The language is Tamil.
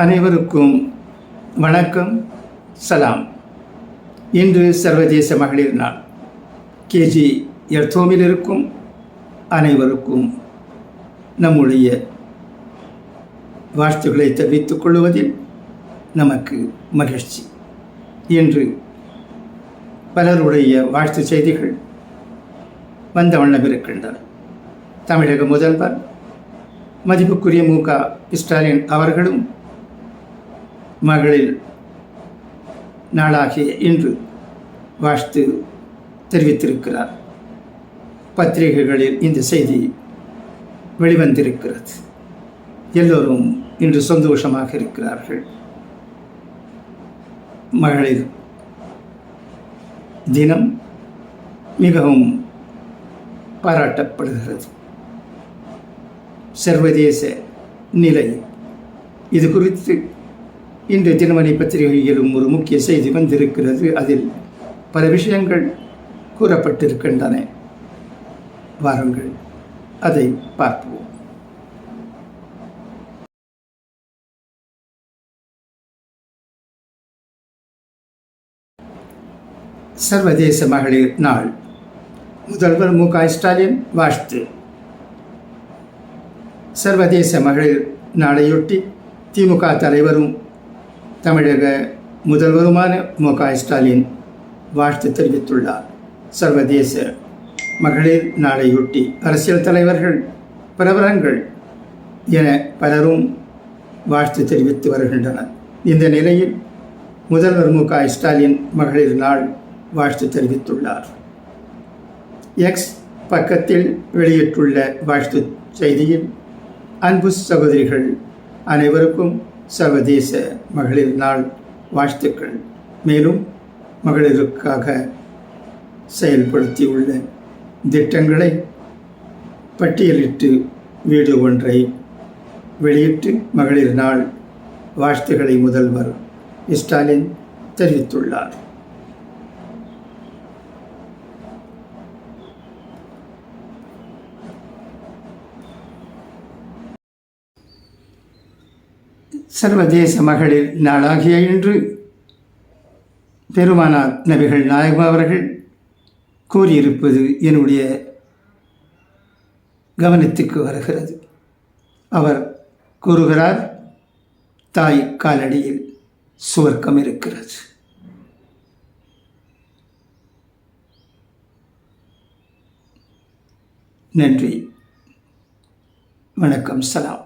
அனைவருக்கும் வணக்கம் சலாம். இன்று சர்வதேச மகளிர் நாள். கேஜி எர்த்தோமில் இருக்கும் அனைவருக்கும் நம்முடைய வாழ்த்துக்களை தெரிவித்துக் கொள்வதில் நமக்கு மகிழ்ச்சி. இன்று பலருடைய வாழ்த்து செய்திகள் வந்த வண்ணம் இருக்கின்றன. தமிழக முதல்வர் மதிப்புக்குரிய மு க ஸ்டாலின் அவர்களும் மகளிர் நாளாகிய இன்று வாழ்த்து தெரிவித்திருக்கிறார். பத்திரிகைகளில் இந்த செய்தி வெளிவந்திருக்கிறது. எல்லோரும் இன்று சந்தோஷமாக இருக்கிறார்கள். மகளிர் தினம் மிகவும் பாராட்டப்படுகிறது. சர்வதேச நிலை இது குறித்து இன்று தினமணி பத்திரிகையிலும் ஒரு முக்கிய செய்தி வந்திருக்கிறது. அதில் பல விஷயங்கள் கூறப்பட்டிருக்கின்றன. வாருங்கள் அதை பார்ப்போம். சர்வதேச மகளிர் நாள். முதல்வர் மு க ஸ்டாலின் வாழ்த்து. சர்வதேச மகளிர் நாளையொட்டி திமுக தலைவரும் தமிழக முதல்வருமான மு க ஸ்டாலின் வாழ்த்து தெரிவித்துள்ளார். சர்வதேச மகளிர் நாளையொட்டி அரசியல் தலைவர்கள் பிரபலங்கள் என பலரும் வாழ்த்து தெரிவித்து வருகின்றனர். இந்த நிலையில் முதல்வர் மு க ஸ்டாலின் மகளிர் நாள் வாழ்த்து தெரிவித்துள்ளார். எக்ஸ் பக்கத்தில் வெளியிட்டுள்ள வாழ்த்து செய்தியில் அன்பு சகோதரிகள் அனைவருக்கும் சர்வதேச மகளிர் நாள் வாழ்த்துக்கள். மேலும் மகளிருக்காக செயல்படுத்தியுள்ள திட்டங்களை பட்டியலிட்டு வீடியோ ஒன்றை வெளியிட்டு மகளிர் நாள் வாழ்த்துக்களை முதல்வர் ஸ்டாலின் தெரிவித்துள்ளார். சர்வதேச மகளிர் நாளாகிய இன்று. பெருமானார் நபிகள் நாயகம் அவர்கள் கூறியிருப்பது என்னுடைய கவனத்துக்கு வருகிறது. அவர் கூறுகிறார் தாய் காலடியில் சுவர்க்கம் இருக்கிறது. நன்றி. வணக்கம். சலாம்.